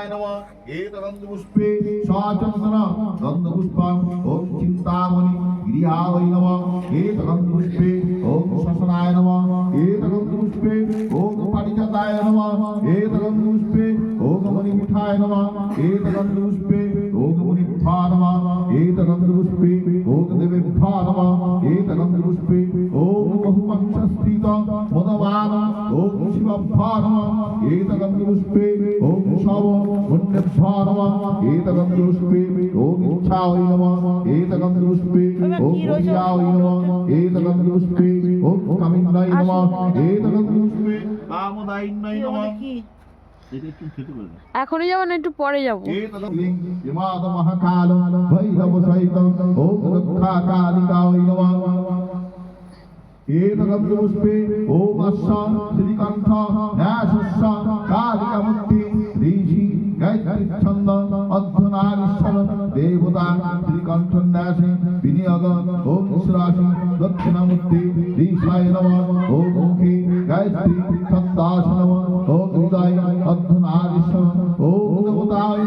ॐ मणिदीपाय नमः एतगन्धपुष्पे साचन्दन गन्धपुष्पम् ॐ चिन्तामणि गिरिहावै नमः एतगन्धपुष्पे ॐ शशनाय नमः एतगन्धपुष्पे ॐ पारिजाताय नमः एतगन्धपुष्पे ॐ मणिमिठाय नमः एतगन्धपुष्पे ॐ मुनिभ्या नमः एतगन्धपुष्पे ॐ देवेभ्या नमः एतगन्धपुष्पे ॐ बहुमंशस्थित मदवान ॐ शिवभ्या नमः एतगन्धपुष्पे ॐ शव पुण्यभ्या नमः एतगन्धपुष्पे ॐ इच्छावै नमः एतगन्धपुष्पे ॐ प्रियावै नमः एतगन्धपुष्पे ॐ कामिन्दाय नमः एतगन्धपुष्पे कामदायिन्नाय नमः এটা একটু খেতে পারবে এখনই যাবো না একটু পরে যাবো एतदलिं विमाद महाकाल भैरव सहित ओम दुःखाकालिका वै ఏదగవ్యముష్పే ఓ వర్ష శ్రీకంఠ యాశస్య కాళికమూర్తి ঋষি গায়ত্রী ছন্দ অধ্যনাগীশ্বর দেবতা শ্রীকণ্ঠ ন্যাসে, বিনিয়োগ ওম ঈশ্বরাসি দক্ষিণামূর্তি, ঋষায় নম ওম মুখে গায়ত্রী ছন্দাস নম ওম হৃদয় অধ্যনাগীশ্বর দেবতায়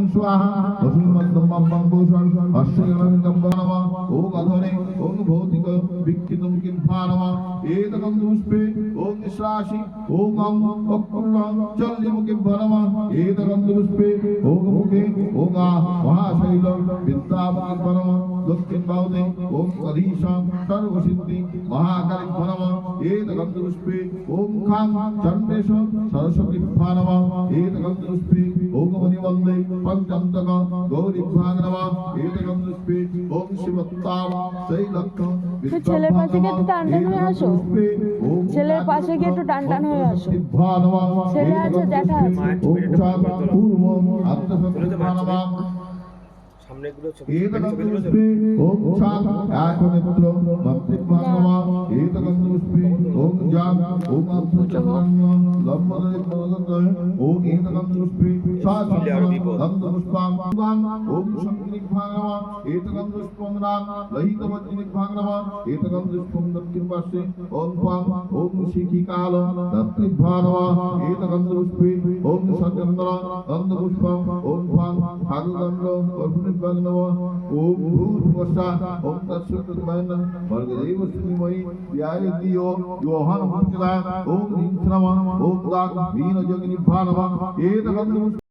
दक्षिण स्वाहा असीम मध्यम बंबूषण अश्वगणं नमः ओम अधरे ओम भौतिक विक्षितं किंफा नमः एतकं पुष्पे ओम निश्रासि ओम अं अक्कुलं चल्यमुखे नमः एतकं पुष्पे ओम मुखे ओम महाशैलं विद्यामुखे नमः दक्षिण बाहुते ओम अधीशं सर्वसिद्धि महाकाली नमः एतकं पुष्पे ओम खां चण्डेश सरस्वती नमः एतकं पुष्पे ओम वन्दे पञ्चन्तक गौरीभागरवा एतकं पुष्पे ॐ शिवत्तां शैलक्तं ছেলের পাশে গিয়ে একটু টান টান হয়ে আসো। ছেলের পাশে গিয়ে একটু টান টান হয়ে আসো। ছেলে আছে জ্যাঠা আছে। পূর্ব আত্মসংকল্পনাবা সামনেগুলো ছবি ছবিগুলো ওম ছাপ একনেত্র মাতৃভাগমা এতগন্ধপুষ্পে ওম জাম ওম আত্মচন্দ্র লম্বদরে মনগন্ধ ওম এতগন্ধপুষ্পে ছিলে আরও বিপদ ওম শঙ্করিক ভাগবা এতকম পুষ্পং রাম লহিত বজ্রিক ভাগবা এতকম পুষ্পং দক্ষিণ পার্শ্বে ওম পাম ওম শিখি কাল দত্রিক ভাগবা এতকম পুষ্পে ওম সচন্দ্র দন্দ পুষ্পং ওম পাম ভাগদন্ড অর্পুণিক ভাগনব ওম ভূত বর্ষা ওম তৎসুত মহন ভর্গদেব শ্রীময়ী ধ্যায় দিও যোহান ভক্তরা ওম হিংস্রম ওম দাগ ভীন যোগিনী ভাগবা এতকম